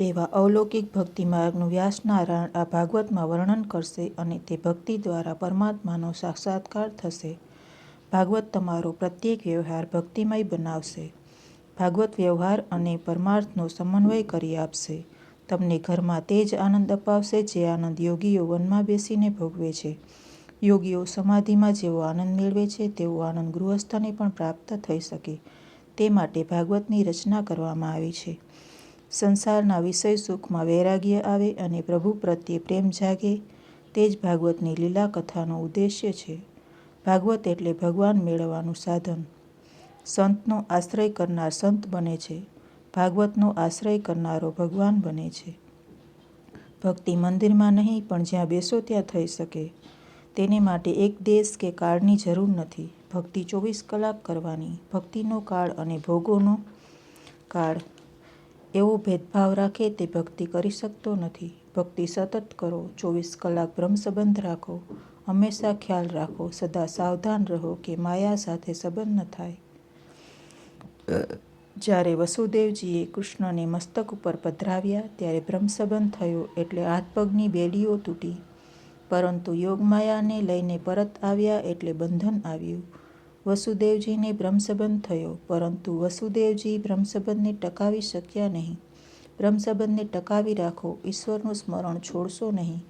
એવા અલૌકિક ભક્તિ માર્ગનું વ્યાસનારાયણ આ ભાગવતમાં વર્ણન કરશે અને તે ભક્તિ દ્વારા પરમાત્માનો સાક્ષાત્કાર થશે. ભાગવત તમારો પ્રત્યેક વ્યવહાર ભક્તિમય બનાવશે. ભાગવત વ્યવહાર અને પરમાર્થનો સમન્વય કરી આપશે. તમને ઘરમાં તે જ આનંદ અપાવશે જે આનંદ યોગીઓ વનમાં બેસીને ભોગવે છે. યોગીઓ સમાધિમાં જેવો આનંદ મેળવે છે, તેવો આનંદ ગૃહસ્થને પણ પ્રાપ્ત થઈ શકે તે માટે ભાગવતની રચના કરવામાં આવી છે. સંસારના વિષય સુખમાં વૈરાગ્ય આવે અને પ્રભુ પ્રત્યે પ્રેમ જાગે, તે જ ભાગવતની લીલા કથાનો ઉદ્દેશ્ય છે. ભાગવત એટલે ભગવાન મેળવવાનું સાધન. સંતનો આશ્રય કરનાર સંત બને છે. ભાગવતનો આશ્રય કરનારો ભગવાન બને છે. ભક્તિ મંદિરમાં નહીં, પણ જ્યાં બેસો ત્યાં થઈ શકે. તેને માટે એક દેશ કે કાળની જરૂર નથી. ભક્તિ ચોવીસ કલાક કરવાની. ભક્તિનો કાળ અને ભોગોનો કાળ એવો ભેદભાવ રાખે તે ભક્તિ કરી શકતો નથી. ભક્તિ સતત કરો. ચોવીસ કલાક બ્રહ્મસંબંધ રાખો. હંમેશા ખ્યાલ રાખો. સદા સાવધાન રહો કે માયા સાથે સંબંધ ન થાય. જ્યારે વસુદેવજીએ કૃષ્ણને મસ્તક ઉપર પધરાવ્યા, ત્યારે બ્રહ્મસંબંધ થયો એટલે હાથ-પગની બેડીઓ તૂટી. પરંતુ યોગમાયાને લઈને પરત આવ્યા એટલે બંધન આવ્યું. વસુદેવજીને બ્રહ્મસંબંધ થયો, પરંતુ વસુદેવજી બ્રહ્મસંબંધને ટકાવી શક્યા નહીં. બ્રહ્મસંબંધને ટકાવી રાખો. ઈશ્વરનું સ્મરણ છોડશો નહીં.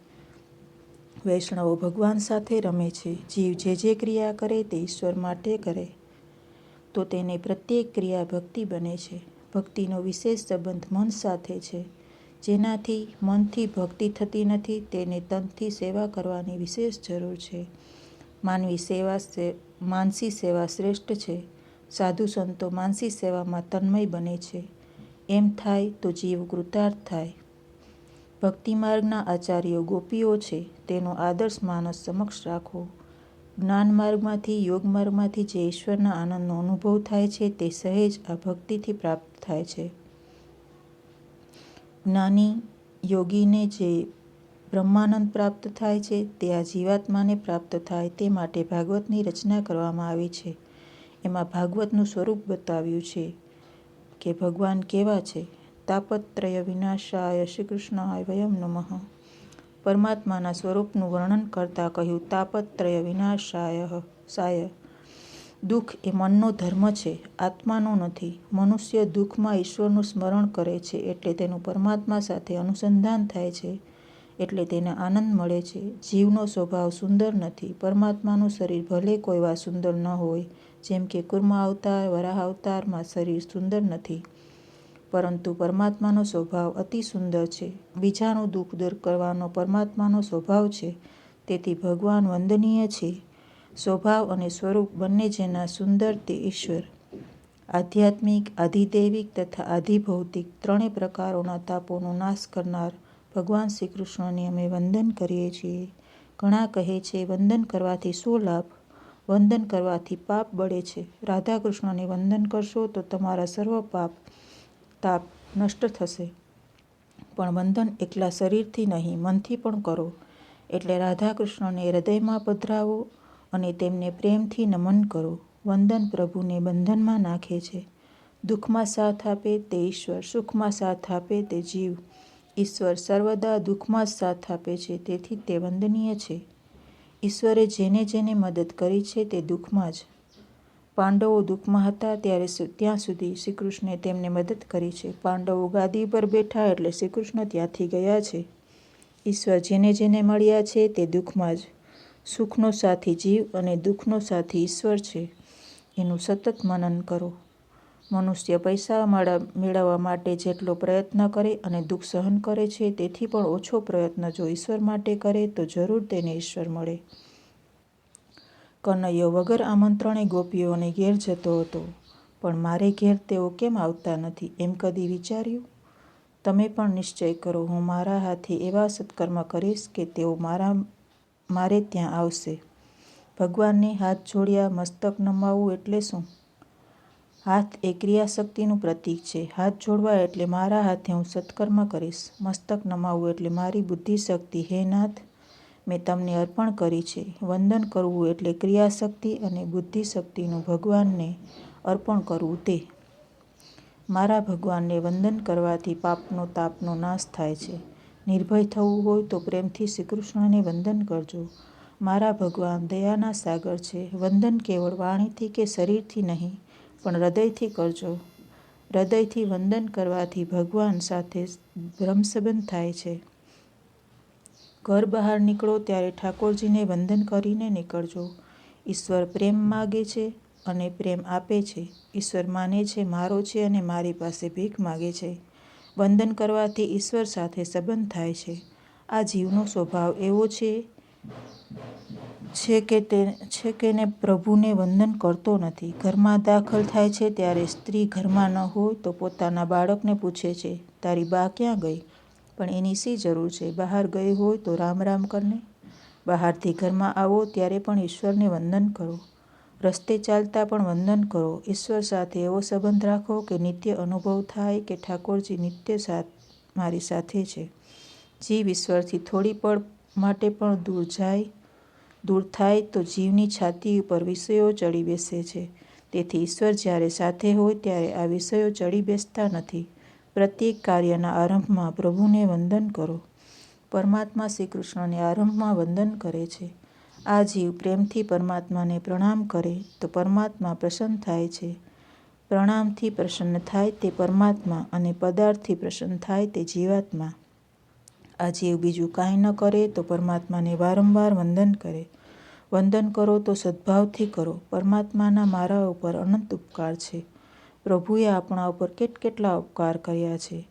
વૈષ્ણવો ભગવાન સાથે રમે છે. જીવ જે જે ક્રિયા કરે તે ઈશ્વર માટે કરે તો તેને પ્રત્યેક ક્રિયા ભક્તિ બને છે. ભક્તિનો વિશેષ સંબંધ મન સાથે છે. જેનાથી મનથી ભક્તિ થતી નથી, તેને તનથી સેવા કરવાની વિશેષ જરૂર છે. માનવી સેવા માનસી સેવા શ્રેષ્ઠ છે. સાધુ સંતો માનસી સેવામાં તન્મય બને છે. એમ થાય તો જીવ કૃતાર્થ થાય. ભક્તિમાર્ગના આચાર્યો ગોપીઓ છે તેનો આદર્શ માનસ સમક્ષ રાખો. જ્ઞાનમાર્ગમાંથી યોગમાર્ગમાંથી જે ઈશ્વરના આનંદનો અનુભવ થાય છે તે સહેજ આ ભક્તિથી પ્રાપ્ત થાય છે. જ્ઞાની યોગીને જે બ્રહ્માનંદ પ્રાપ્ત થાય છે, તે આ જીવાત્માને પ્રાપ્ત થાય તે માટે ભાગવતની રચના કરવામાં આવી છે. એમાં ભાગવતનું સ્વરૂપ બતાવ્યું છે કે ભગવાન કેવા છે. તાપત્રય વિનાશાય શ્રીકૃષ્ણાય વયમ નમઃ પરમાત્માના સ્વરૂપનું વર્ણન કરતાં કહ્યું, તાપત્રય વિનાશાય દુઃખ એ મનનો ધર્મ છે, આત્માનો નથી. મનુષ્ય દુઃખમાં ઈશ્વરનું સ્મરણ કરે છે એટલે તેનું પરમાત્મા સાથે અનુસંધાન થાય છે એટલે તેને આનંદ મળે છે. જીવનો સ્વભાવ સુંદર નથી. પરમાત્માનું શરીર ભલે કોઈ સુંદર ન હોય, જેમ કે કુર્મ અવતાર, વરાહ અવતારમાં શરીર સુંદર નથી પરંતુ પરમાત્માનો સ્વભાવ અતિ સુંદર છે. બીજાનું દુઃખ દૂર કરવાનો પરમાત્માનો સ્વભાવ છે તેથી ભગવાન વંદનીય છે. સ્વભાવ અને સ્વરૂપ બંને જેના સુંદર તે ઈશ્વર. આધ્યાત્મિક, આધિદૈવિક તથા આધિભૌતિક ત્રણેય પ્રકારોના તાપોનો નાશ કરનાર ભગવાન શ્રી કૃષ્ણને અમે વંદન કરીએ છીએ. ઘણા કહે છે વંદન કરવાથી શું લાભ? વંદન કરવાથી પાપ બળે છે. રાધા કૃષ્ણને વંદન કરશો તો તમારા સર્વ પાપ તાપ નષ્ટ થશે. પણ વંદન એકલા શરીરથી નહીં મનથી પણ કરો. એટલે રાધા કૃષ્ણને હૃદયમાં પધરાવો અને તેમને પ્રેમથી નમન કરો. વંદન પ્રભુને બંધનમાં નાખે છે. દુઃખમાં સાથ આપે તે ઈશ્વર, સુખમાં સાથ આપે તે જીવ. ઈશ્વર સર્વદા દુઃખમાં જ સાથ આપે છે, તેથી તે વંદનીય છે. ઈશ્વરે જેને જેને મદદ કરી છે તે દુઃખમાં જ. પાંડવો દુઃખમાં હતા ત્યારે ત્યાં સુધી શ્રીકૃષ્ણે તેમને મદદ કરી છે. પાંડવો ગાદી પર બેઠા એટલે શ્રીકૃષ્ણ ત્યાંથી ગયા છે. ઈશ્વર જેને જેને મળ્યા છે તે દુઃખમાં જ. સુખનો સાથી જીવ અને દુઃખનો સાથી ઈશ્વર છે એનું સતત મનન કરો. મનુષ્ય પૈસા મેળવવા માટે જેટલો પ્રયત્ન કરે અને દુઃખ સહન કરે છે, તેથી પણ ઓછો પ્રયત્ન જો ઈશ્વર માટે કરે, તો જરૂર તેને ઈશ્વર મળે. કનૈયો વગર આમંત્રણે ગોપીઓને ઘેર જતો હતો પણ મારે ઘેર તેઓ કેમ આવતા નથી એમ કદી વિચાર્યું? તમે પણ નિશ્ચય કરો, હું મારા હાથે એવા સત્કર્મ કરીશ કે તેઓ મારા, મારે ત્યાં આવશે. ભગવાનને હાથ જોડ્યા મસ્તક નમાવવું એટલે શું? હાથ એ ક્રિયાશક્તિનું પ્રતીક છે. હાથ જોડવા એટલે મારા હાથે હું સત્કર્મ કરીશ. મસ્તક નમાવવું એટલે મારી બુદ્ધિશક્તિ હે નાથ, મેં તમને અર્પણ કરી છે. વંદન કરવું એટલે ક્રિયાશક્તિ અને બુદ્ધિશક્તિનું ભગવાનને અર્પણ કરવું તે મારા ભગવાનને વંદન કરવાથી પાપનો તાપનો નાશ થાય છે નિર્ભય થવું હોય તો પ્રેમથી શ્રીકૃષ્ણને વંદન કરજો મારા ભગવાન દયાના સાગર છે વંદન કેવળ વાણીથી કે શરીરથી નહીં પણ હૃદયથી કરજો. હૃદયથી વંદન કરવાથી ભગવાન સાથે બ્રહ્મસંબંધ થાય છે. ઘર બહાર નીકળો ત્યારે ઠાકોરજીને વંદન કરીને નીકળજો. ઈશ્વર પ્રેમ માગે છે અને પ્રેમ આપે છે. ઈશ્વર માને છે મારો છે અને મારી પાસે ભીખ માગે છે. વંદન કરવાથી ઈશ્વર સાથે સંબંધ થાય છે. આ જીવનો સ્વભાવ એવો છે છે કે તે, છે કે ને પ્રભુને વંદન કરતો નથી. ઘરમાં દાખલ થાય છે ત્યારે સ્ત્રી ઘરમાં ન હોય તો પોતાના બાળકને પૂછે છે, તારી બા ક્યાં ગઈ? પણ એની શી જરૂર છે? બહાર ગઈ હોય તો રામ રામ કરને. બહારથી ઘરમાં આવો ત્યારે પણ ઈશ્વરને વંદન કરો. રસ્તે ચાલતા પણ વંદન કરો. ઈશ્વર સાથે એવો સંબંધ રાખો કે નિત્ય અનુભવ થાય કે ઠાકોરજી નિત્ય સાથ, મારી સાથે છે. જીવ ઈશ્વરથી થોડી પળ માટે પણ દૂર જાય દૂર થાય તો જીવની છાતી ઉપર વિષયો ચડી બેસે છે. તેથી ઈશ્વર જ્યારે સાથે હોય ત્યારે આ વિષયો ચડી બેસતા નથી. પ્રત્યેક કાર્યના આરંભમાં પ્રભુને વંદન કરો. પરમાત્મા શ્રી કૃષ્ણને આરંભમાં વંદન કરે છે. આ જીવ પ્રેમથી પરમાત્માને પ્રણામ કરે તો પરમાત્મા પ્રસન્ન થાય છે. પ્રણામથી પ્રસન્ન થાય તે પરમાત્મા અને પદાર્થથી પ્રસન્ન થાય તે જીવાત્મા. આ એવું બીજું કાંઈ ન કરે તો પરમાત્માને વારંવાર વંદન કરે. વંદન કરો તો સદભાવથી કરો. પરમાત્માના મારા ઉપર અનંત ઉપકાર છે. પ્રભુએ આપણા ઉપર કેટ કેટલા ઉપકાર કર્યા છે.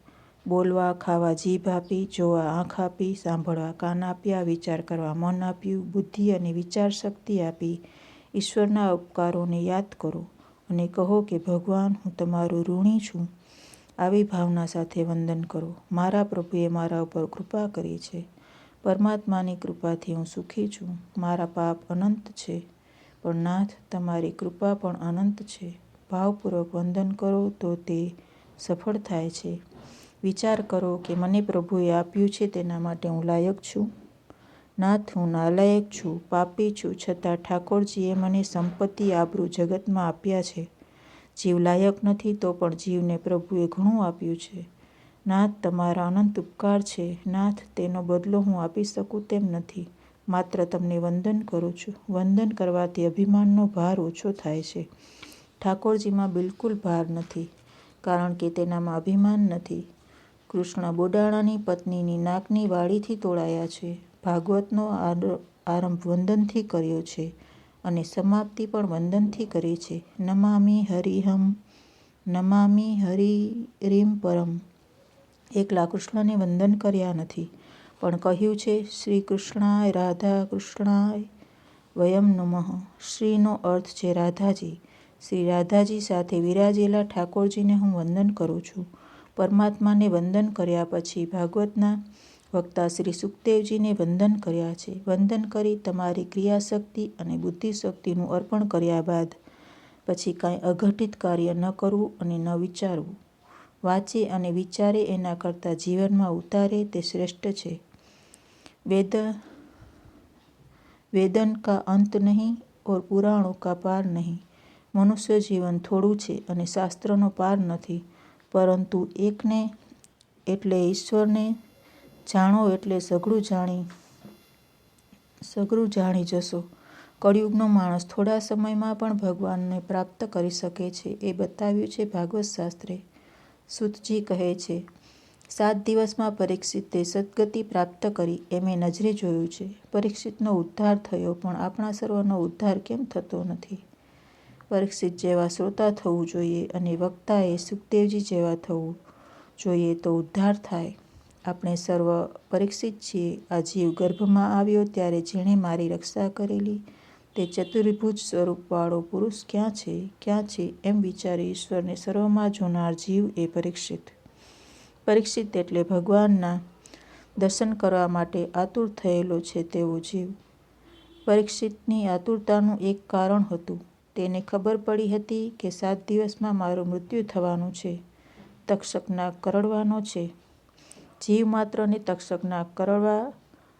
બોલવા, ખાવા, જીભ આપી, જોવા, આંખ આપી, સાંભળવા, કાન આપ્યા, વિચાર કરવા, મન આપ્યું, બુદ્ધિ અને વિચાર શક્તિ આપી. ઈશ્વરના ઉપકારોને યાદ કરો અને કહો કે ભગવાન, હું તમારું ઋણી છું. આવી ભાવના સાથે વંદન કરો. મારા પ્રભુએ મારા ઉપર કૃપા કરી છે. પરમાત્માની કૃપાથી હું સુખી છું. મારા પાપ અનંત છે, પણ નાથ, તમારી કૃપા પણ અનંત છે. ભાવપૂર્વક વંદન કરો તો તે સફળ થાય છે. વિચાર કરો કે મને પ્રભુએ આપ્યું છે તેના માટે હું લાયક છું. નાથ, હું નાલાયક છું. પાપી છું છતાં ઠાકોરજીએ મને સંપત્તિ આબરૂ જગતમાં આપ્યા છે. જીવ લાયક નથી તો પણ જીવને પ્રભુએ ઘણું આપ્યું છે. નાથ, તમારા અનંત ઉપકાર છે. નાથ, તેનો બદલો હું આપી શકું તેમ નથી. માત્ર તમને વંદન કરું છું. વંદન કરવાથી અભિમાનનો ભાર ઓછો થાય છે. ઠાકોરજીમાં બિલકુલ ભાર નથી, કારણ કે તેનામાં અભિમાન નથી. કૃષ્ણ બોડાણાની પત્નીની નાકની વાડીથી તોડાયા છે. ભાગવતનો આરંભ વંદનથી કર્યો છે. અને સમાપ્તિ પણ વંદનથી કરી છે. નમામી હરિહમ, નમામી હરિરીમ પરમ. એકલા કૃષ્ણને વંદન કર્યા નથી. પણ કહ્યું છે, શ્રી કૃષ્ણાય રાધા કૃષ્ણાય વયમ નમઃ. શ્રીનો અર્થ છે, રાધાજી. શ્રી રાધાજી સાથે વિરાજેલા ઠાકોરજીને હું વંદન કરું છું. પરમાત્માને વંદન કર્યા પછી ભાગવતના વક્તા શ્રી સુખદેવજીને વંદન કર્યા છે. વંદન કરી તમારી ક્રિયાશક્તિ અને બુદ્ધિશક્તિનું અર્પણ કર્યા બાદ પછી કાંઈ અઘટિત કાર્ય ન કરવું અને ન વિચારવું. વાંચે અને વિચારે એના કરતાં જીવનમાં ઉતારે તે શ્રેષ્ઠ છે. વેદ, વેદન કા અંત નહીં ઓર પુરાણો કા પાર નહીં. મનુષ્ય જીવન થોડું છે અને શાસ્ત્રનો પાર નથી, પરંતુ એકને એટલે ઈશ્વરને જાણો એટલે સઘળું જાણી સઘળું જાણી જશો. કળિયુગનો માણસ થોડા સમયમાં પણ ભગવાનને પ્રાપ્ત કરી શકે છે એ બતાવ્યું છે ભાગવત શાસ્ત્રે. સુતજી કહે છે, સાત દિવસમાં પરીક્ષિતે સદગતિ પ્રાપ્ત કરી એ મેં નજરે જોયું છે. પરીક્ષિતનો ઉદ્ધાર થયો પણ આપણા સર્વનો ઉદ્ધાર કેમ થતો નથી? પરીક્ષિત જેવા શ્રોતા થવું જોઈએ અને વક્તાએ સુખદેવજી જેવા થવું જોઈએ તો ઉદ્ધાર થાય. આપણે સર્વ પરીક્ષિત છીએ. આ જીવ ગર્ભમાં આવ્યો ત્યારે જેણે મારી રક્ષા કરેલી તે ચતુર્ભુજ સ્વરૂપવાળો પુરુષ ક્યાં છે? ક્યાં છે? એમ વિચારી ઈશ્વરને સર્વમાં જોનાર જીવ એ પરીક્ષિત. પરીક્ષિત એટલે ભગવાનના દર્શન કરવા માટે આતુર થયેલો છે તેવો જીવ. પરીક્ષિતની આતુરતાનું એક કારણ હતું. તેને ખબર પડી હતી કે સાત દિવસમાં મારું મૃત્યુ થવાનું છે. તક્ષકના કરડવાનો છે. જીવ માત્રને તક્ષકના કરડવા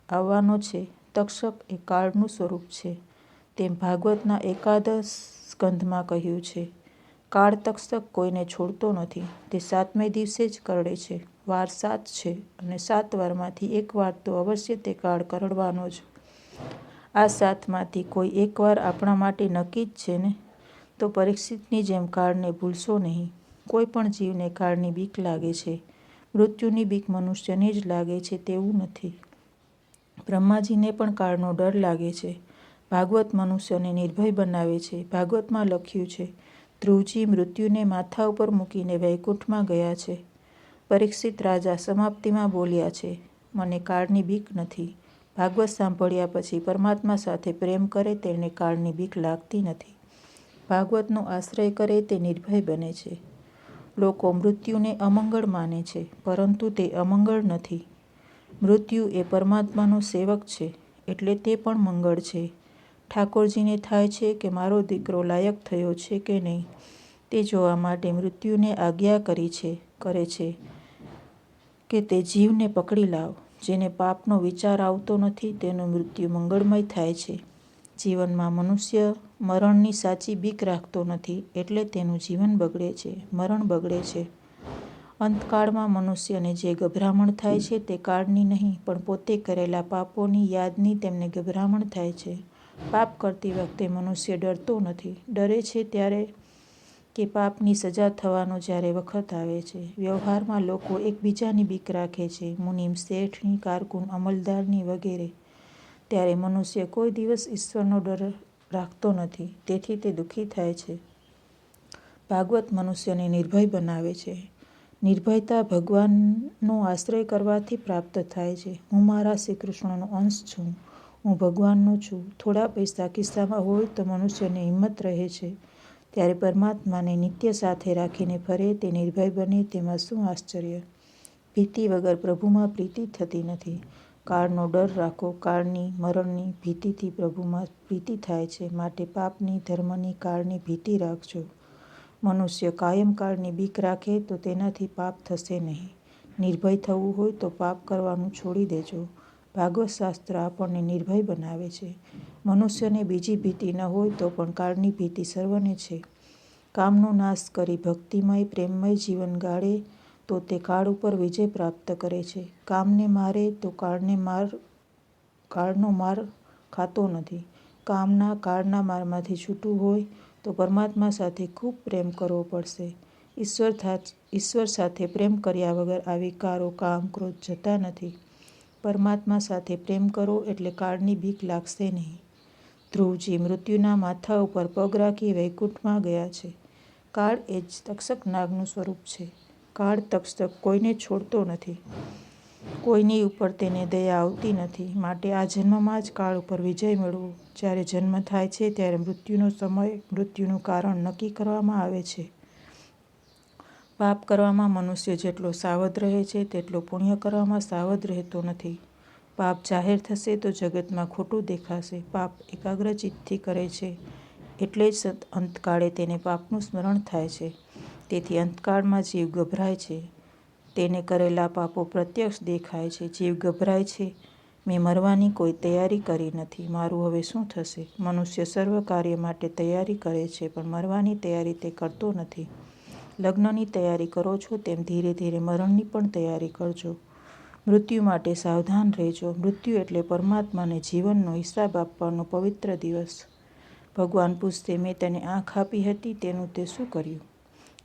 આવવાનો છે. તક્ષક એ કાળનું સ્વરૂપ છે. તેમ ભાગવતના એકાદશ સ્કંધમાં કહ્યું છે, કાળ તક્ષક કોઈને છોડતો નથી. તે સાતમે દિવસે જ કરડે છે. વાર સાત છે અને સાત વારમાંથી એક વાર તો અવશ્ય તે કાળ કરડવાનો જ. આ સાતમાંથી કોઈ એક વાર આપણા માટે નક્કી જ છે ને? તો પરીક્ષિતની જેમ કાળને ભૂલશો નહીં. કોઈ પણ જીવને કાળની બીક લાગે છે. મૃત્યુની બીક મનુષ્યને જ લાગે છે તેવું નથી. બ્રહ્માજીને પણ કાળનો ડર લાગે છે. ભાગવત મનુષ્યને નિર્ભય બનાવે છે. ભાગવતમાં લખ્યું છે, ધ્રુવજી મૃત્યુને માથા ઉપર મૂકીને વૈકુંઠમાં ગયા છે. પરીક્ષિત રાજા સમાપ્તિમાં બોલ્યા છે, મને કાળની બીક નથી. ભાગવત સાંભળ્યા પછી પરમાત્મા સાથે પ્રેમ કરે તેને કાળની બીક લાગતી નથી. ભાગવતનો આશ્રય કરે તે નિર્ભય બને છે. લોકો મૃત્યુને અમંગળ માને છે, પરંતુ તે અમંગળ નથી. મૃત્યુ એ પરમાત્માનો સેવક છે, એટલે તે પણ મંગળ છે. ઠાકોરજીને થાય છે કે મારો દીકરો લાયક થયો છે કે નહીં, તે જોવા માટે મૃત્યુને આજ્ઞા કરી છે, કરે છે કે તે જીવને પકડી લાવ. જેને પાપનો વિચાર આવતો નથી, તેનું મૃત્યુ મંગળમય થાય છે. જીવનમાં મનુષ્ય મરણની સાચી બીક રાખતો નથી એટલે તેનું જીવન બગડે છે, મરણ બગડે છે. અંતકાળમાં મનુષ્યને જે ગભરામણ થાય છે તે કાળની નહીં, પણ પોતે કરેલા પાપોની યાદની તેમને ગભરામણ થાય છે. પાપ કરતી વખતે મનુષ્ય ડરતો નથી. ડરે છે ત્યારે કે પાપની સજા થવાનો જ્યારે વખત આવે છે. વ્યવહારમાં લોકો એકબીજાની બીક રાખે છે. મુનિમ શેઠની, કારકુન અમલદારની વગેરે. ત્યારે મનુષ્ય કોઈ દિવસ ઈશ્વરનો ડર રાખતો નથી. તેથી તે દુઃખી થાય છે. ભાગવત મનુષ્યને નિર્ભય બનાવે છે. નિર્ભયતા ભગવાનનો આશ્રય કરવાથી પ્રાપ્ત થાય છે. હું મારા શ્રી કૃષ્ણનો અંશ છું. હું ભગવાનનો છું. થોડા પૈસા કિસ્સામાં હોય તો મનુષ્યને હિંમત રહે છે. ત્યારે પરમાત્માને નિત્ય સાથે રાખીને ફરે તે નિર્ભય બને તેમાં શું આશ્ચર્ય? ભીતિ વગર પ્રભુમાં પ્રીતિ થતી નથી. કાળનો ડર રાખો. કાળની મરણની ભીતિથી પ્રભુમાં પ્રીતિ થાય છે. માટે પાપની ધર્મની કાળની ભીતિ રાખજો. મનુષ્ય કાયમ કાળની બીક રાખે તો તેનાથી પાપ થશે નહીં. નિર્ભય થવું હોય તો પાપ કરવાનું છોડી દેજો. ભાગવત શાસ્ત્ર આપણને નિર્ભય બનાવે છે. મનુષ્યને બીજી ભીતિ ન હોય તો પણ કાળની ભીતિ સર્વને છે. કામનો નાશ કરી ભક્તિમય પ્રેમમય જીવન ગાળે તો તે કાળ ઉપર વિજય પ્રાપ્ત કરે છે. કામને મારે તો કાળને માર, કાળનો માર ખાતો નથી. કામના કાળના મારમાંથી છૂટવું હોય તો પરમાત્મા સાથે ખૂબ પ્રેમ કરવો પડશે. ઈશ્વર ઈશ્વર સાથે પ્રેમ કર્યા વગર આવી કારો કામ ક્રોધ જતા નથી. પરમાત્મા સાથે પ્રેમ કરો એટલે કાળની બીક લાગશે નહીં. ધ્રુવજી મૃત્યુના માથા ઉપર પગ રાખી વૈકુંઠમાં ગયા છે. કાળ એ જ તક્ષક નાગનું સ્વરૂપ છે. કાળ તક્ષક કોઈને છોડતો નથી. કોઈની ઉપર તેને દયા આવતી નથી. માટે આ જન્મમાં જ કાળ ઉપર વિજય મેળવો. જ્યારે જન્મ થાય છે, ત્યારે મૃત્યુનો સમય મૃત્યુનું કારણ નક્કી કરવામાં આવે છે. પાપ કરવામાં મનુષ્ય જેટલો સાવધ રહે છે, તેટલો પુણ્ય કરવામાં સાવધ રહેતો નથી. પાપ જાહેર થશે તો જગતમાં ખોટું દેખાશે. પાપ એકાગ્રચિત્તથી કરે છે. એટલે જ અંતકાળે તેને પાપનું સ્મરણ થાય છે. તેથી અંતકાળમાં જીવ ગભરાય છે. તેને કરેલા પાપો પ્રત્યક્ષ દેખાય છે. જીવ ગભરાય છે. મેં મરવાની કોઈ તૈયારી કરી નથી. મારું હવે શું થશે? મનુષ્ય સર્વ કાર્ય માટે તૈયારી કરે છે, પણ મરવાની તૈયારી તે કરતો નથી. લગ્નની તૈયારી કરો છો તેમ ધીરે ધીરે મરણની પણ તૈયારી કરજો. મૃત્યુ માટે સાવધાન રહેજો. મૃત્યુ એટલે પરમાત્માને જીવનનો હિસાબ આપવાનો પવિત્ર દિવસ. ભગવાન પૂછતે મેં તેને આંખ આપી હતી, તેનું તે શું કર્યું?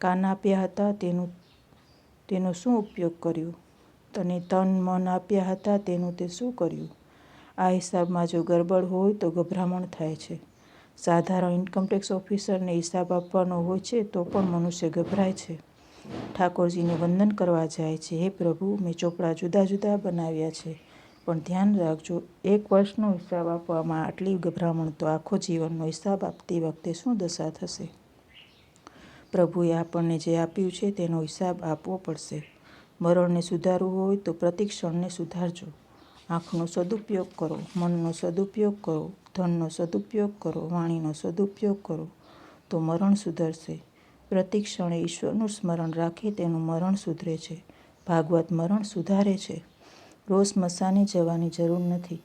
કાન આપ્યા હતા, તેનું, તેનો શું ઉપયોગ કર્યો? તને તન, મન આપ્યા હતા, તેનું તે શું કર્યું? આ હિસાબમાં જો ગરબડ હોય તો ગભરામણ થાય છે. સાધારણ ઇન્કમટેક્સ ઓફિસરને હિસાબ આપવાનો હોય છે તો પણ મનુષ્ય ગભરાય છે. ઠાકોરજીને વંદન કરવા જાય છે. હે પ્રભુ, મેં ચોપડા જુદા જુદા બનાવ્યા છે. પણ ધ્યાન રાખજો, એક વર્ષનો હિસાબ આપવામાં આટલી ગભરામણ તો આખો જીવનનો હિસાબ આપતી વખતે શું દશા થશે? પ્રભુએ આપણને જે આપ્યું છે તેનો હિસાબ આપવો પડશે. મરણને સુધારવું હોય તો પ્રતિક્ષણને સુધારજો. આંખનો સદુપયોગ કરો, મનનો સદુપયોગ કરો, ધનનો સદુપયોગ કરો, વાણીનો સદુપયોગ કરો તો મરણ સુધરશે. પ્રતિક્ષણે ઈશ્વરનું સ્મરણ રાખે તેનું મરણ સુધરે છે. ભાગવત મરણ સુધારે છે. રોજ સ્મશાને જવાની જરૂર નથી.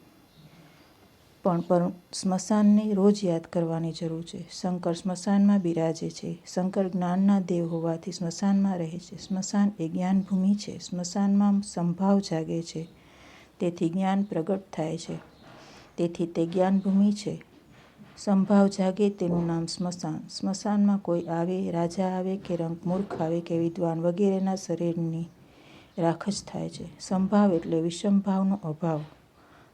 પણ પર સ્મશાનને રોજ યાદ કરવાની જરૂર છે. શંકર સ્મશાનમાં બિરાજે છે. શંકર જ્ઞાનના દેવ હોવાથી સ્મશાનમાં રહે છે. સ્મશાન એ જ્ઞાનભૂમિ છે. સ્મશાનમાં સંભાવ જાગે છે. તેથી જ્ઞાન પ્રગટ થાય છે. તેથી તે જ્ઞાનભૂમિ છે. સંભાવ જાગે તેનું નામ સ્મશાન. સ્મશાનમાં કોઈ આવે, રાજા આવે કે રંગ મૂર્ખ આવે કે વિદ્વાન વગેરેના શરીરની રાખ જ થાય છે. સંભાવ એટલે વિષમભાવનો અભાવ.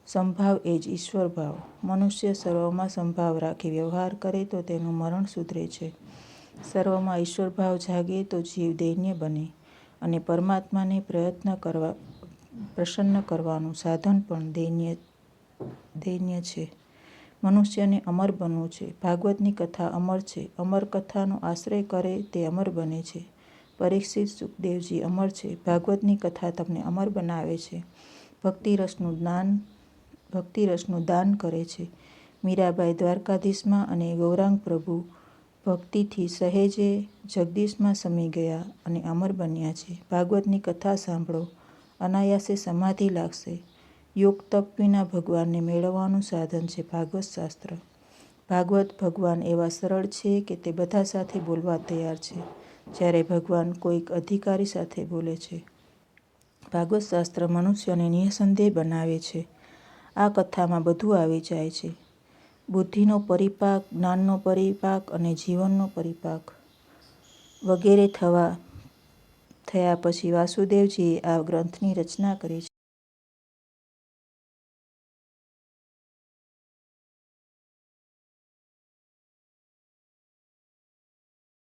સંભાવ એ જ ઈશ્વર ભાવ. મનુષ્ય સર્વમાં સંભાવ રાખી, વ્યવહાર કરે તો તેનું મરણ સુધરે છે. સર્વમાં ઈશ્વર ભાવ જાગે તો જીવ દૈન્ય બને અને પરમાત્માને પ્રયત્ન કરવા, પ્રસન્ન કરવાનું સાધન પણ દૈન્ય દૈન્ય છે. મનુષ્યને અમર બનવું છે. ભાગવતની કથા અમર છે. અમર કથાનો આશ્રય કરે તે અમર બને છે. પરીક્ષિત સુખદેવજી અમર છે. ભાગવતની કથા તમને અમર બનાવે છે. ભક્તિ રસનું જ્ઞાન ભક્તિ રસનું દાન કરે છે. મીરાબાઈ દ્વારકાધીશમાં અને ગૌરાંગ પ્રભુ ભક્તિથી સહેજે જગદીશમાં સમી ગયા અને અમર બન્યા છે. ભાગવતની કથા સાંભળો. અનાયાસે સમાધિ લાગશે. યોગ તપ વિના ભગવાનને મેળવવાનું સાધન છે ભાગવત શાસ્ત્ર. ભાગવત ભગવાન એવા સરળ છે કે તે બધા સાથે બોલવા તૈયાર છે, જ્યારે ભગવાન કોઈક અધિકારી સાથે બોલે છે. ભાગવત શાસ્ત્ર મનુષ્યને નિઃસંદેહ બનાવે છે. આ કથામાં બધું આવી જાય છે. બુદ્ધિનો પરિપાક, જ્ઞાનનો પરિપાક અને જીવનનો પરિપાક. વગેરે થવા થયા પછી વાસુદેવજીએ આ ગ્રંથની રચના કરી છે.